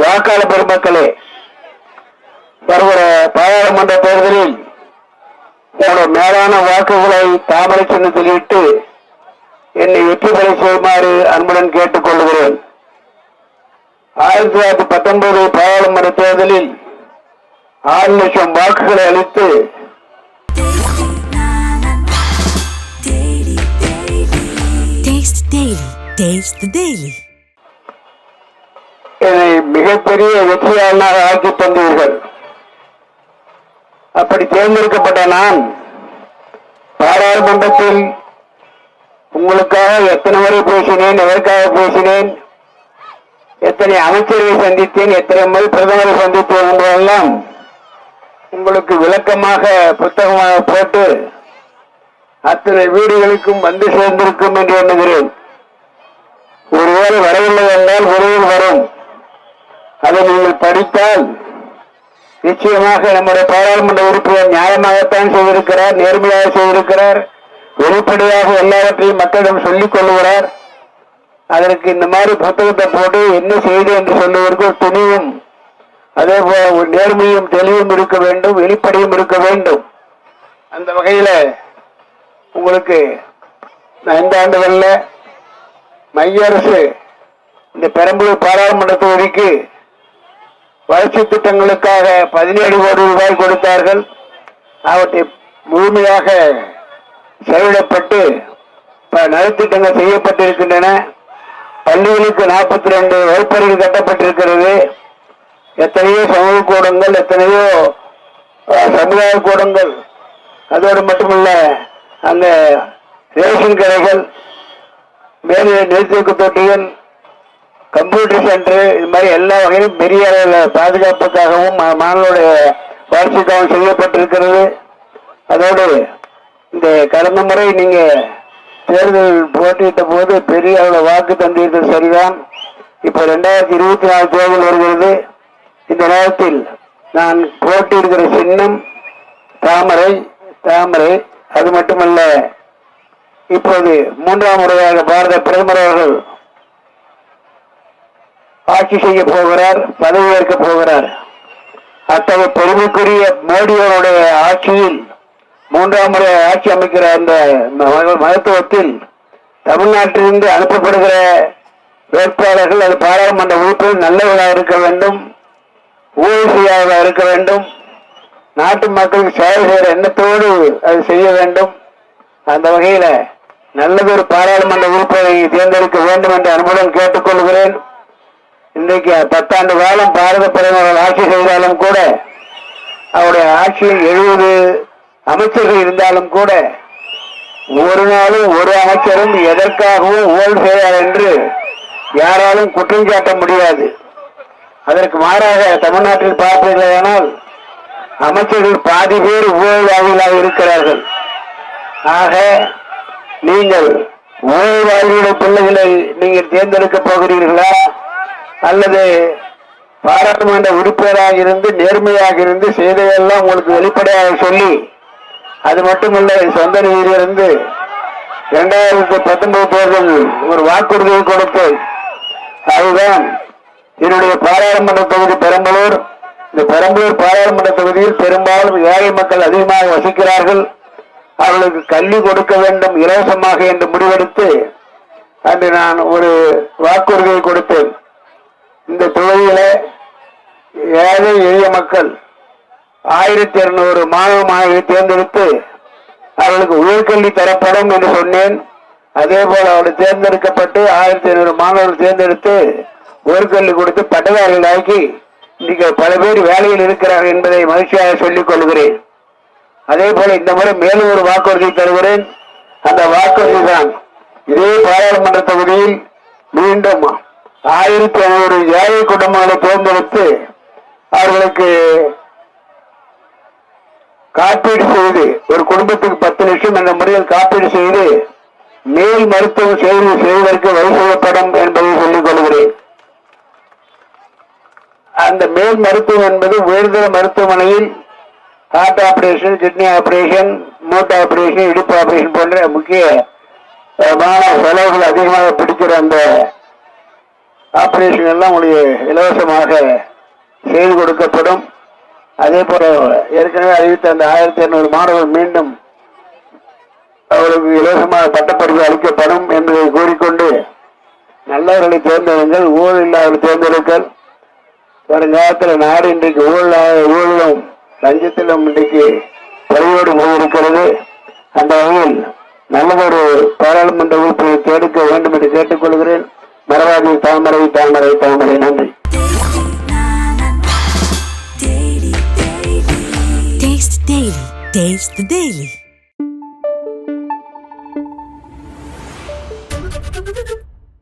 வாக்காளர் பெருமக்களே வருகிற பாராளுமன்ற தேர்தலில் உங்களுடைய மேலான வாக்குகளை தாமரை சின்னத்தில் இட்டு என்னை வெற்றி பெற செய்யுமாறு அன்புடன் கேட்டுக் கொள்கிறேன் ஆயிரத்தி தொள்ளாயிரத்தி பத்தொன்பது பாராளுமன்ற தேர்தலில் ஆறு லட்சம் வாக்குகளை அளித்து Taste the Daily. மிகப்பெரிய வெற்றியாளனாக ஆக்கி தந்தீர்கள். அப்படி தேர்ந்தெடுக்கப்பட்ட நான் பாராளுமன்றத்தில் உங்களுக்காக எத்தனை முறை பேசினேன் எதற்காக பேசினேன் எத்தனை அமைச்சர்களை சந்தித்தேன் எத்தனை முறை பிரதமரை சந்தித்தேன் என்பதெல்லாம் உங்களுக்கு விளக்கமாக புத்தகமாக போட்டு அத்தனை வீடுகளுக்கும் வந்து சேர்ந்திருக்கும் என்று எண்ணுகிறேன். ஒருவேளை வரவில்லை என்றால் விரைவில் வரும். அதை நீங்கள் படித்தால் நிச்சயமாக நம்முடைய பாராளுமன்ற உறுப்பினர் நியாயமாகத்தான் செய்திருக்கிறார் நேர்மையாக செய்திருக்கிறார் வெளிப்படையாக எல்லாவற்றையும் மக்களிடம் சொல்லிக் கொள்ளுகிறார் அதற்கு இந்த மாதிரி புத்தகத்தை போட்டு என்ன செய்து என்று சொல்லுவதற்கு ஒரு துணிவும் அதே போல ஒரு நேர்மையும் தெளிவும் இருக்க வேண்டும் வெளிப்படையும் இருக்க வேண்டும். அந்த வகையில உங்களுக்கு இந்த ஐந்து ஆண்டுகளில் மைய அரசு இந்த பெரம்பலூர் பாராளுமன்ற தொகுதிக்கு வளர்ச்சி திட்டங்களுக்காக பதினேழு கோடி ரூபாய் கொடுத்தார்கள். அவற்றை முழுமையாக செலவிடப்பட்டு ப- நலத்திட்டங்கள் செய்யப்பட்டிருக்கின்றன. பள்ளிகளுக்கு நாற்பத்தி ரெண்டு வகுப்பறைகள் கட்டப்பட்டிருக்கிறது. எத்தனையோ சமூக கூடங்கள் எத்தனையோ சமுதாய கூடங்கள் அதோடு மட்டுமல்ல அங்கே ரேஷன் கடைகள் மேலே நீர்த்தேக்கு தொட்டிகள் கம்ப்யூட்டர் சென்டர் இது மாதிரி எல்லா வகையிலும் பெரிய அளவில் பாதுகாப்புக்காகவும் மாணவருடைய வளர்ச்சிக்காகவும் செய்யப்பட்டிருக்கிறது. அதோடு இந்த கடந்த முறை நீங்கள் தேர்தல் போட்டியிட்ட போது பெரிய அளவில் வாக்கு தந்தீர்கள் சரிதான். இப்போ ரெண்டாயிரத்தி இருபத்தி நாலு தேர்தல் வருகிறது. இந்த நேரத்தில் நான் போட்டியிடுகிற சின்னம் தாமரை தாமரை அது மட்டுமல்ல இப்போது மூன்றாம் முறையாக பாரத பிரதமர் அவர்கள் ஆட்சி செய்ய போகிறார் பதவியேற்க போகிறார். அத்தகைய பெருமைக்குரிய மோடி அவருடைய ஆட்சியில் மூன்றாம் முறை ஆட்சி அமைக்கிற அந்த மகத்துவத்தில் தமிழ்நாட்டிலிருந்து அனுப்பப்படுகிற வேட்பாளர்கள் அது பாராளுமன்ற உறுப்பினர் நல்லவர்களாக இருக்க வேண்டும் ஊழியாக இருக்க வேண்டும் நாட்டு மக்களுக்கு சேவை செய்கிற எண்ணத்தோடு அது செய்ய வேண்டும். அந்த வகையில் நல்லதொரு பாராளுமன்ற உறுப்பினரை தேர்ந்தெடுக்க வேண்டும் என்று அன்புடன் கேட்டுக்கொள்கிறேன். இன்றைக்கு பத்தாண்டு காலம் பாரத பிரதமர்கள் ஆட்சி செய்தாலும் கூட அவருடைய ஆட்சியில் எழுபது அமைச்சர்கள் இருந்தாலும் கூட ஒரு நாளும் ஒரு அமைச்சரும் எதற்காகவும் ஊழல் செய்தார் என்று யாராலும் குற்றம் சாட்ட முடியாது. அதற்கு மாறாக தமிழ்நாட்டில் பார்ப்பீர்களானால் அமைச்சர்கள் பாதி பேர் ஊழல்வாதிகளாக இருக்கிறார்கள். ஆக நீங்கள் ஊழல்வாதிகளுடைய பிள்ளைகளை நீங்கள் தேர்ந்தெடுக்க போகிறீர்களா? அல்லது பாராளுமன்ற உறுப்பினராக இருந்து நேர்மையாக இருந்து செய்ததெல்லாம் உங்களுக்கு வெளிப்படையாக சொல்லி அது மட்டுமல்ல என் சொந்த நிதியிலிருந்து இரண்டாயிரத்தி பத்தொன்பது தேர்தல் ஒரு வாக்குறுதியை கொடுத்து அதுதான் என்னுடைய பாராளுமன்ற தொகுதி பெரம்பலூர். இந்த பெரம்பலூர் பாராளுமன்ற தொகுதியில் பெரும்பாலும் ஏழை மக்கள் அதிகமாக வசிக்கிறார்கள். அவர்களுக்கு கல்வி கொடுக்க வேண்டும் இலவசமாக என்று முடிவெடுத்து அன்று நான் ஒரு வாக்குறுதியை கொடுத்தேன். இந்த தொகுதியில ஏழை எளிய மக்கள் ஆயிரத்தி இருநூறு மாணவ மாணவியை தேர்ந்தெடுத்து அவர்களுக்கு உயர்கல்வி தரப்படும் என்று சொன்னேன். அதே போல அவர்கள் தேர்ந்தெடுக்கப்பட்டு ஆயிரத்தி ஐநூறு மாணவர்கள் தேர்ந்தெடுத்து உயர்கல்வி கொடுத்து பட்டதாரிகளாக்கி இன்னைக்கு பல பேர் வேலையில் இருக்கிறார்கள் என்பதை மகிழ்ச்சியாக சொல்லிக் கொள்கிறேன். அதே போல இந்த முறை மேலும் ஒரு வாக்குறுதி தருகிறேன். அந்த வாக்குறுதி தான் இதே பாராளுமன்ற தொகுதியில் மீண்டும் ஆயிரத்தி ஐநூறு ஏழை குடும்பங்களை தேர்ந்தெடுத்து அவர்களுக்கு காப்பீடு செய்து ஒரு குடும்பத்துக்கு பத்து லட்சம் என்ற முறையில் காப்பீடு செய்து மேல் மருத்துவம் செய்து செய்வதற்கு வழி செய்யப்படும் என்பதை சொல்லிக் கொள்கிறேன். அந்த மேல் மருத்துவம் என்பது உயர்தர மருத்துவமனையில் ஹார்ட் ஆபரேஷன் கிட்னி ஆபரேஷன் மூட்டு ஆபரேஷன் இடுப்பு ஆபரேஷன் போன்ற முக்கிய மான செலவுகள் அதிகமாக பிடிக்கிற அந்த ஆப்ரேஷன் எல்லாம் உங்களுக்கு இலவசமாக செய்து கொடுக்கப்படும். அதே போல ஏற்கனவே அறிவித்த அந்த ஆயிரத்தி இருநூறு மாணவர்கள் மீண்டும் அவர்களுக்கு இலவசமாக பட்டப்படிப்பு அளிக்கப்படும் என்பதை கூறிக்கொண்டு நல்லவர்களை தேர்ந்தெடுங்கள் ஊழல் இல்லாத தேர்ந்தெடுங்கள் வருங்காலத்தில் நாடு இன்றைக்கு ஊழல் ஊழலும் லஞ்சத்திலும் இன்றைக்கு பறியோடு போயிருக்கிறது. அந்த வகையில் நல்லதொரு பாராளுமன்ற உறுப்பினரை தேடுக்க வேண்டும் என்று கேட்டுக்கொள்கிறேன். மரவாதி தாமரை தாமரை தாமரை நன்றி Taste the Daily.